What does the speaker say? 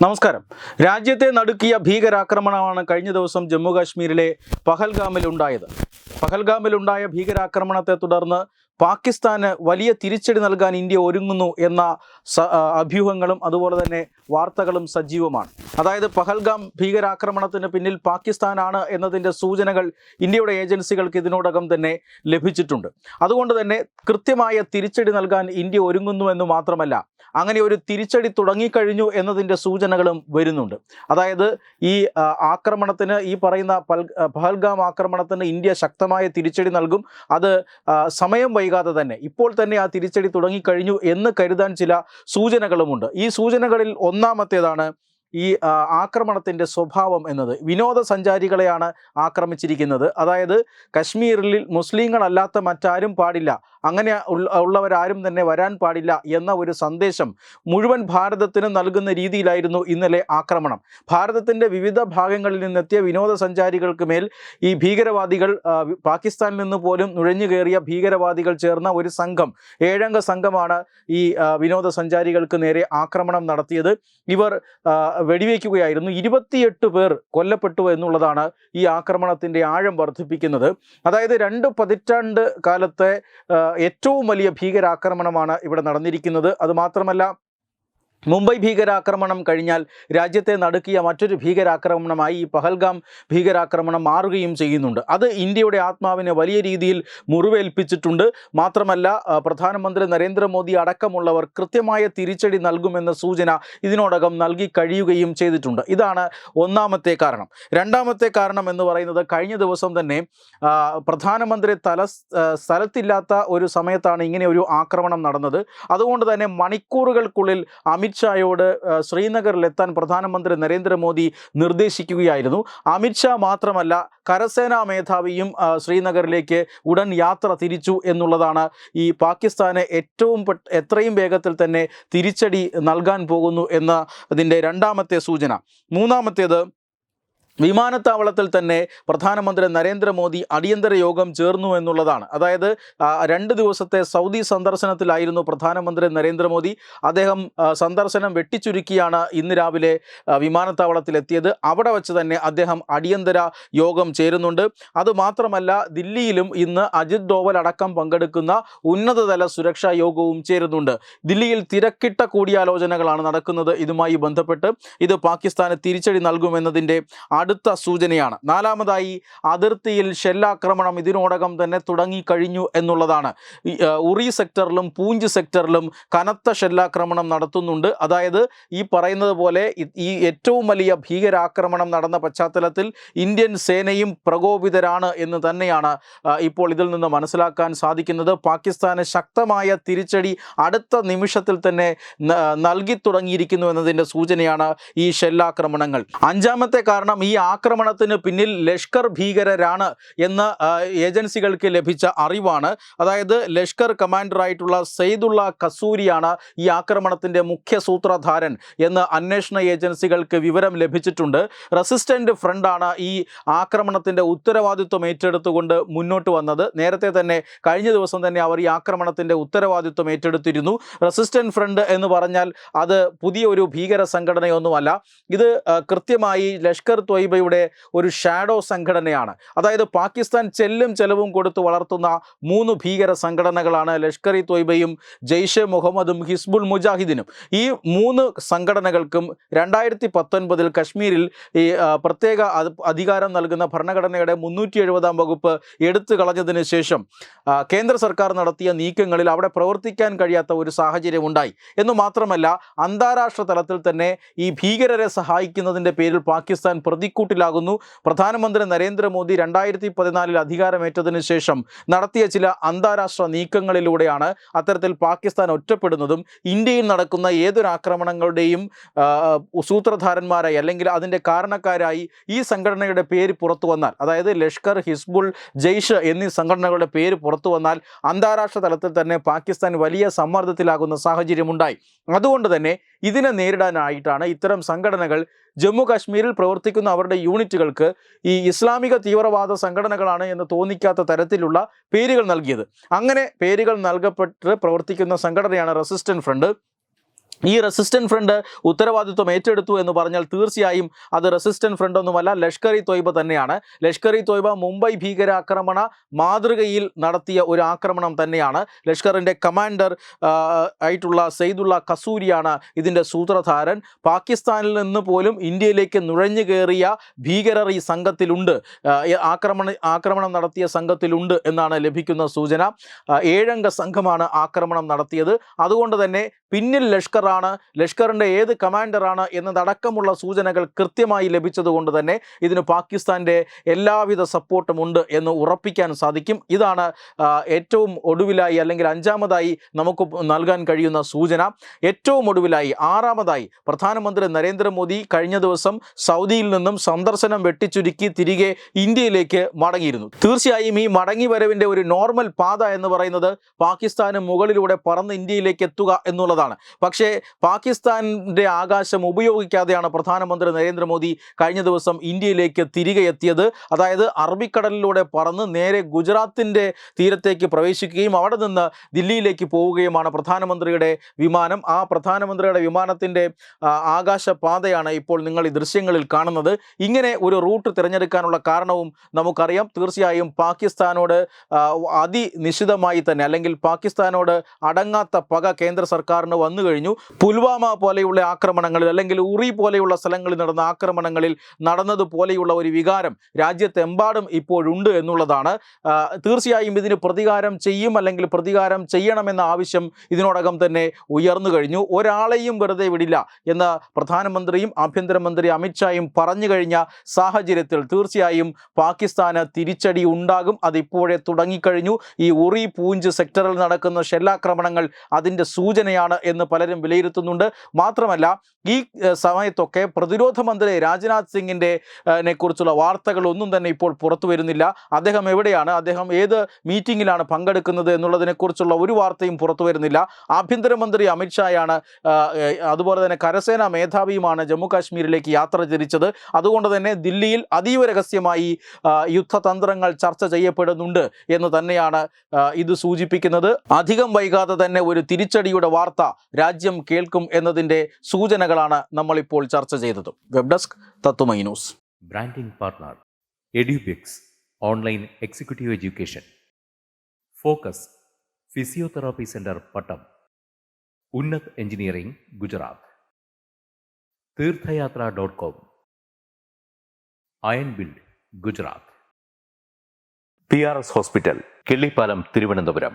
നമസ്കാരം. രാജ്യത്തെ നടുക്കിയ ഭീകരാക്രമണമാണ് കഴിഞ്ഞ ദിവസം ജമ്മു കാശ്മീരിലെ പഹൽഗാമിൽ ഉണ്ടായത്. പഹൽഗാമിലുണ്ടായ ഭീകരാക്രമണത്തെ തുടർന്ന് പാകിസ്ഥാന് വലിയ തിരിച്ചടി നൽകാൻ ഇന്ത്യ ഒരുങ്ങുന്നു എന്ന അഭ്യൂഹങ്ങളും അതുപോലെ തന്നെ വാർത്തകളും സജീവമാണ്. അതായത് പഹൽഗാം ഭീകരാക്രമണത്തിന് പിന്നിൽ പാകിസ്ഥാനാണ് എന്നതിന്റെ സൂചനകൾ ഇന്ത്യയുടെ ഏജൻസികൾക്ക് ഇതിനോടകം തന്നെ ലഭിച്ചിട്ടുണ്ട്. അതുകൊണ്ട് തന്നെ കൃത്യമായ തിരിച്ചടി നൽകാൻ ഇന്ത്യ ഒരുങ്ങുന്നു എന്ന് മാത്രമല്ല അങ്ങനെ ഒരു തിരിച്ചടി തുടങ്ങിക്കഴിഞ്ഞു എന്നതിന്റെ സൂചനകളും വരുന്നുണ്ട്. അതായത് ഈ ആക്രമണത്തിന് ഈ പറയുന്ന പൽ പഹൽഗാം ആക്രമണത്തിന് ഇന്ത്യ ശക്തമായ തിരിച്ചടി നൽകും. അത് സമയം തന്നെ ഇപ്പോൾ തന്നെ ആ തിരിച്ചടി തുടങ്ങിക്കഴിഞ്ഞു എന്ന് കരുതാൻ ചില സൂചനകളുമുണ്ട്. ഈ സൂചനകളിൽ ഒന്നാമത്തേതാണ് ഈ ആക്രമണത്തിന്റെ സ്വഭാവം എന്നത്. വിനോദസഞ്ചാരികളെയാണ് ആക്രമിച്ചിരിക്കുന്നത്. അതായത് കശ്മീരിൽ മുസ്ലിങ്ങളല്ലാത്ത മറ്റാരും പാടില്ല. അങ്ങനെ ഉള്ളവരാരും തന്നെ വരാൻ പാടില്ല എന്ന ഒരു സന്ദേശം മുഴുവൻ ഭാരതത്തിന് നൽകുന്ന രീതിയിലായിരുന്നു ഇന്നലെ ആക്രമണം. ഭാരതത്തിന്റെ വിവിധ ഭാഗങ്ങളിൽ നിന്നെത്തിയ വിനോദസഞ്ചാരികൾക്ക് മേൽ ഈ ഭീകരവാദികൾ പാകിസ്ഥാനിൽ നിന്ന് പോലും നുഴഞ്ഞു കയറിയ ഭീകരവാദികൾ ചേർന്ന ഒരു സംഘം ഏഴംഗ സംഘമാണ് ഈ വിനോദസഞ്ചാരികൾക്ക് നേരെ ആക്രമണം നടത്തിയത്. ഇവർ വെടിവെക്കുകയായിരുന്നു. ഇരുപത്തിയെട്ട് പേർ കൊല്ലപ്പെട്ടു എന്നുള്ളതാണ് ഈ ആക്രമണത്തിന്റെ ആഴം വർദ്ധിപ്പിക്കുന്നത്. അതായത് രണ്ട് പതിറ്റാണ്ട് കാലത്തെ ഏറ്റവും വലിയ ഭീകരാക്രമണമാണ് ഇവിടെ നടന്നിരിക്കുന്നത്. അതുമാത്രമല്ല മുംബൈ ഭീകരാക്രമണം കഴിഞ്ഞാൽ രാജ്യത്തെ നടുക്കിയ മറ്റൊരു ഭീകരാക്രമണമായി ഈ പഹൽഗാം ഭീകരാക്രമണം മാറുകയും ചെയ്യുന്നുണ്ട്. അത് ഇന്ത്യയുടെ ആത്മാവിനെ വലിയ രീതിയിൽ മുറിവേൽപ്പിച്ചിട്ടുണ്ട്. മാത്രമല്ല പ്രധാനമന്ത്രി നരേന്ദ്രമോദി അടക്കമുള്ളവർ കൃത്യമായ തിരിച്ചടി നൽകുമെന്ന സൂചന ഇതിനോടകം നൽകി കഴിയുകയും ചെയ്തിട്ടുണ്ട്. ഇതാണ് ഒന്നാമത്തെ കാരണം. രണ്ടാമത്തെ കാരണം എന്ന് പറയുന്നത് കഴിഞ്ഞ ദിവസം തന്നെ പ്രധാനമന്ത്രി തല സ്ഥലത്തില്ലാത്ത ഒരു സമയത്താണ് ഇങ്ങനെ ഒരു ആക്രമണം നടന്നത്. അതുകൊണ്ട് തന്നെ മണിക്കൂറുകൾക്കുള്ളിൽ അമിത്ഷായോട് ശ്രീനഗറിലെത്താൻ പ്രധാനമന്ത്രി നരേന്ദ്രമോദി നിർദ്ദേശിക്കുകയായിരുന്നു. അമിത്ഷാ മാത്രമല്ല കരസേനാ മേധാവിയും ശ്രീനഗറിലേക്ക് ഉടൻ യാത്ര തിരിച്ചു എന്നുള്ളതാണ് ഈ പാകിസ്ഥാന് ഏറ്റവും എത്രയും വേഗത്തിൽ തന്നെ തിരിച്ചടി നൽകാൻ പോകുന്നു എന്ന അതിന്റെ രണ്ടാമത്തെ സൂചന. മൂന്നാമത്തേത് വിമാനത്താവളത്തിൽ തന്നെ പ്രധാനമന്ത്രി നരേന്ദ്രമോദി അടിയന്തര യോഗം ചേർന്നു എന്നുള്ളതാണ്. അതായത് രണ്ട് ദിവസത്തെ സൗദി സന്ദർശനത്തിലായിരുന്നു പ്രധാനമന്ത്രി നരേന്ദ്രമോദി. അദ്ദേഹം സന്ദർശനം വെട്ടിച്ചുരുക്കിയാണ് ഇന്ന് രാവിലെ വിമാനത്താവളത്തിലെത്തിയത്. അവിടെ വച്ച് തന്നെ അദ്ദേഹം അടിയന്തര യോഗം ചേരുന്നുണ്ട്. അതുമാത്രമല്ല ദില്ലിയിലും ഇന്ന് അജിത് ഡോവൽ അടക്കം പങ്കെടുക്കുന്ന ഉന്നതതല സുരക്ഷാ യോഗവും ചേരുന്നുണ്ട്. ദില്ലിയിൽ തിരക്കിട്ട കൂടിയാലോചനകളാണ് നടക്കുന്നത്. ഇതുമായി ബന്ധപ്പെട്ട് ഇത് പാകിസ്ഥാന് തിരിച്ചടി നൽകുമെന്നതിന്റെ അടുത്ത സൂചനയാണ്. നാലാമതായി അതിർത്തിയിൽ ഷെല്ലാക്രമണം ഇതിനോടകം തന്നെ തുടങ്ങിക്കഴിഞ്ഞു എന്നുള്ളതാണ്. ഉറി സെക്ടറിലും പൂഞ്ച് സെക്ടറിലും കനത്ത ഷെല്ലാക്രമണം നടത്തുന്നുണ്ട്. അതായത് ഈ പറയുന്നത് പോലെ ഈ ഏറ്റവും വലിയ ഭീകരാക്രമണം നടന്ന പശ്ചാത്തലത്തിൽ ഇന്ത്യൻ സേനയും പ്രകോപിതരാണ് എന്ന് തന്നെയാണ് ഇപ്പോൾ ഇതിൽ നിന്ന് മനസ്സിലാക്കാൻ സാധിക്കുന്നത്. പാകിസ്ഥാന് ശക്തമായ തിരിച്ചടി അടുത്ത നിമിഷത്തിൽ തന്നെ നൽകി തുടങ്ങിയിരിക്കുന്നു എന്നതിന്റെ സൂചനയാണ് ഈ ഷെല്ലാക്രമണങ്ങൾ. അഞ്ചാമത്തെ കാരണം ഈ ആക്രമണത്തിന് പിന്നിൽ ലഷ്കർ ഭീകരരാണ് എന്ന് ഏജൻസികൾക്ക് ലഭിച്ച അറിവാണ്. അതായത് ലഷ്കർ കമാൻഡറായിട്ടുള്ള സെയ്ദുള്ള കസൂരിയാണ് ഈ ആക്രമണത്തിന്റെ മുഖ്യ സൂത്രധാരൻ എന്ന് അന്വേഷണ ഏജൻസികൾക്ക് വിവരം ലഭിച്ചിട്ടുണ്ട്. റെസിസ്റ്റന്റ് ഫ്രണ്ടാണ് ഈ ആക്രമണത്തിന്റെ ഉത്തരവാദിത്വം ഏറ്റെടുത്തുകൊണ്ട് മുന്നോട്ട് വന്നത്. നേരത്തെ തന്നെ കഴിഞ്ഞ ദിവസം തന്നെ അവർ ഈ ആക്രമണത്തിന്റെ ഉത്തരവാദിത്വം ഏറ്റെടുത്തിരുന്നു. റെസിസ്റ്റന്റ് ഫ്രണ്ട് എന്ന് പറഞ്ഞാൽ അത് പുതിയ ഒരു ഭീകര സംഘടനയൊന്നുമല്ല. ഇത് കൃത്യമായി ലഷ്കർ ത്വയ്ബയുടെ ഒരു ഷാഡോ സംഘടനയാണ്. അതായത് പാകിസ്ഥാൻ ചെല്ലും ചെലവും കൊടുത്ത് വളർത്തുന്ന മൂന്ന് ഭീകര സംഘടനകളാണ് ലഷ്കർ ഇ ത്വയ്ബയും ജെയ്ഷെ മുഹമ്മദും ഹിസ്ബുൾ മുജാഹിദിനും. ഈ മൂന്ന് സംഘടനകൾക്കും രണ്ടായിരത്തി പത്തൊൻപതിൽ കശ്മീരിൽ ഈ പ്രത്യേക അധികാരം നൽകുന്ന ഭരണഘടനയുടെ മുന്നൂറ്റി എഴുപതാം വകുപ്പ് എടുത്തു കളഞ്ഞതിന് ശേഷം കേന്ദ്ര സർക്കാർ നടത്തിയ നീക്കങ്ങളിൽ അവിടെ പ്രവർത്തിക്കാൻ കഴിയാത്ത ഒരു സാഹചര്യം ഉണ്ടായി. എന്ന് മാത്രമല്ല അന്താരാഷ്ട്ര തലത്തിൽ തന്നെ ഈ ഭീകരരെ സഹായിക്കുന്നതിന്റെ പേരിൽ പാകിസ്ഥാൻ പ്രതിക്കൂട്ടിലാകുന്നു പ്രധാനമന്ത്രി നരേന്ദ്രമോദി രണ്ടായിരത്തി പതിനാലിൽ അധികാരമേറ്റതിനു ശേഷം നടത്തിയ ചില അന്താരാഷ്ട്ര നീക്കങ്ങളിലൂടെയാണ് അത്തരത്തിൽ പാകിസ്ഥാൻ ഒറ്റപ്പെടുന്നതും ഇന്ത്യയിൽ നടക്കുന്ന ഏതൊരു ആക്രമണങ്ങളുടെയും സൂത്രധാരന്മാരായി അല്ലെങ്കിൽ അതിന്റെ കാരണക്കാരായി ഈ സംഘടനയുടെ പേര് പുറത്തു വന്നാൽ അതായത് ലഷ്കർ ഹിസ്ബുൾ ജെയ്ഷ് എന്നീ സംഘടനകളുടെ പേര് പുറത്തു വന്നാൽ അന്താരാഷ്ട്ര തലത്തിൽ തന്നെ പാകിസ്ഥാൻ വലിയ സമ്മർദ്ദത്തിലാകുന്ന സാഹചര്യമുണ്ടായി. അതുകൊണ്ട് തന്നെ ഇതിനെ നേരിടാനായിട്ടാണ് ഇത്തരം സംഘടനകൾ ജമ്മു കാശ്മീരിൽ പ്രവർത്തിക്കുന്ന അവരുടെ യൂണിറ്റുകൾക്ക് ഈ ഇസ്ലാമിക തീവ്രവാദ സംഘടനകളാണ് എന്ന് തോന്നിക്കാത്ത തരത്തിലുള്ള പേരുകൾ നൽകിയത്. അങ്ങനെ പേരുകൾ നൽകപ്പെട്ട് പ്രവർത്തിക്കുന്ന സംഘടനയാണ് റെസിസ്റ്റന്റ് ഫ്രണ്ട്. ഈ റെസിസ്റ്റന്റ് ഫ്രണ്ട് ഉത്തരവാദിത്വം ഏറ്റെടുത്തു എന്ന് പറഞ്ഞാൽ തീർച്ചയായും അത് റെസിസ്റ്റന്റ് ഫ്രണ്ട് ഒന്നുമല്ല ലഷ്കർ ഇ തൊയ്ബ തന്നെയാണ്. ലഷ്കർ ഇ തൊയ്ബ മുംബൈ ഭീകരാക്രമണ മാതൃകയിൽ നടത്തിയ ഒരു ആക്രമണം തന്നെയാണ്. ലഷ്കറിന്റെ കമാൻഡർ ആയിട്ടുള്ള സെയ്ദുള്ള കസൂരിയാണ് ഇതിന്റെ സൂത്രധാരൻ. പാകിസ്ഥാനിൽ നിന്ന് പോലും ഇന്ത്യയിലേക്ക് നുഴഞ്ഞു കയറിയ ഭീകരർ ഈ സംഘത്തിലുണ്ട്. ആക്രമണ ആക്രമണം നടത്തിയ സംഘത്തിലുണ്ട് എന്നാണ് ലഭിക്കുന്ന സൂചന. ഏഴംഗ സംഘമാണ് ആക്രമണം നടത്തിയത്. അതുകൊണ്ട് തന്നെ പിന്നിൽ ലഷ്കറാണ്. ലഷ്കറിന്റെ ഏത് കമാൻഡറാണ് എന്നതടക്കമുള്ള സൂചനകൾ കൃത്യമായി ലഭിച്ചതുകൊണ്ട് തന്നെ ഇതിന് പാകിസ്ഥാന്റെ എല്ലാവിധ സപ്പോർട്ടും ഉണ്ട് എന്ന് ഉറപ്പിക്കാൻ സാധിക്കും. ഇതാണ് ഏറ്റവും ഒടുവിലായി അല്ലെങ്കിൽ അഞ്ചാമതായി നമുക്ക് നൽകാൻ കഴിയുന്ന സൂചന. ഏറ്റവും ഒടുവിലായി ആറാമതായി പ്രധാനമന്ത്രി നരേന്ദ്രമോദി കഴിഞ്ഞ ദിവസം സൗദിയിൽ നിന്നും സന്ദർശനം വെട്ടിച്ചുരുക്കി തിരികെ ഇന്ത്യയിലേക്ക് മടങ്ങിയിരുന്നു. തീർച്ചയായും ഈ മടങ്ങി വരവിന്റെ ഒരു നോർമൽ പാത എന്ന് പറയുന്നത് പാകിസ്ഥാന് മുകളിലൂടെ പറന്ന് ഇന്ത്യയിലേക്ക് എത്തുക എന്നുള്ളതാണ്. പക്ഷേ പാകിസ്ഥാന്റെ ആകാശം ഉപയോഗിക്കാതെയാണ് പ്രധാനമന്ത്രി നരേന്ദ്രമോദി കഴിഞ്ഞ ദിവസം ഇന്ത്യയിലേക്ക് തിരികെ എത്തിയത്. അതായത് അറബിക്കടലിലൂടെ പറന്ന് നേരെ ഗുജറാത്തിന്റെ തീരത്തേക്ക് പ്രവേശിക്കുകയും അവിടെ നിന്ന് ദില്ലിയിലേക്ക് പോവുകയുമാണ് പ്രധാനമന്ത്രിയുടെ വിമാനം. ആ പ്രധാനമന്ത്രിയുടെ വിമാനത്തിന്റെ ആകാശപാതയാണ് ഇപ്പോൾ നിങ്ങൾ ഈ ദൃശ്യങ്ങളിൽ കാണുന്നത്. ഇങ്ങനെ ഒരു റൂട്ട് തിരഞ്ഞെടുക്കാനുള്ള കാരണവും നമുക്കറിയാം. തീർച്ചയായും പാകിസ്ഥാനോട് അതിനിശിതമായി തന്നെ അല്ലെങ്കിൽ പാകിസ്ഥാനോട് അടങ്ങാത്ത പക കേന്ദ്ര സർക്കാരിന് വന്നു കഴിഞ്ഞു പുൽവാമ പോലെയുള്ള ആക്രമണങ്ങളിൽ അല്ലെങ്കിൽ ഉറി പോലെയുള്ള സ്ഥലങ്ങളിൽ നടന്ന ആക്രമണങ്ങളിൽ നടന്നതുപോലെയുള്ള ഒരു വികാരം രാജ്യത്തെമ്പാടും ഇപ്പോഴുണ്ട് എന്നുള്ളതാണ്. തീർച്ചയായും ഇതിന് പ്രതികാരം ചെയ്യും അല്ലെങ്കിൽ പ്രതികാരം ചെയ്യണമെന്ന ആവശ്യം ഇതിനോടകം തന്നെ ഉയർന്നു കഴിഞ്ഞു. ഒരാളെയും വെറുതെ വിടില്ല എന്ന് പ്രധാനമന്ത്രിയും ആഭ്യന്തരമന്ത്രി അമിത്ഷായും പറഞ്ഞു കഴിഞ്ഞ സാഹചര്യത്തിൽ തീർച്ചയായും പാകിസ്ഥാന് തിരിച്ചടി ഉണ്ടാകും. അതിപ്പോഴേ തുടങ്ങിക്കഴിഞ്ഞു. ഈ ഉറി പൂഞ്ച് സെക്ടറിൽ നടക്കുന്ന ഷെല്ലാക്രമണങ്ങൾ അതിന്റെ സൂചനയാണ് എന്ന് പലരും വിലയിരുത്തുന്നുണ്ട്. മാത്രമല്ല ഈ സമയത്തൊക്കെ പ്രതിരോധ മന്ത്രി രാജ്നാഥ് സിംഗിന്റെ കുറിച്ചുള്ള വാർത്തകളൊന്നും തന്നെ ഇപ്പോൾ പുറത്തു വരുന്നില്ല. അദ്ദേഹം എവിടെയാണ്? അദ്ദേഹം ഏത് മീറ്റിങ്ങിലാണ് പങ്കെടുക്കുന്നത് എന്നുള്ളതിനെക്കുറിച്ചുള്ള ഒരു വാർത്തയും പുറത്തു വരുന്നില്ല. ആഭ്യന്തരമന്ത്രി അമിത്ഷായാണ് അതുപോലെ തന്നെ കരസേനാ മേധാവിയുമാണ് ജമ്മു കാശ്മീരിലേക്ക് യാത്ര തിരിച്ചത്. അതുകൊണ്ട് തന്നെ ദില്ലിയിൽ അതീവ രഹസ്യമായി യുദ്ധതന്ത്രങ്ങൾ ചർച്ച ചെയ്യപ്പെടുന്നുണ്ട് എന്ന് തന്നെയാണ് ഇത് സൂചിപ്പിക്കുന്നത്. അധികം വൈകാതെ തന്നെ ഒരു തിരിച്ചടിയുടെ വാർത്ത രാജ്യം കേൾക്കും എന്നതിന്റെ സൂചനകളാണ് നമ്മളിപ്പോൾ ചർച്ച ചെയ്തത്. വെബ് ഡെസ്ക് തത്തുമൈ news. Branding partner Edubix online executive education focus physiotherapy centre Pattom Unnath engineering Gujarat Theerthayatra dot com iron build Gujarat P R S hospital Killippalam Thiruvananthapuram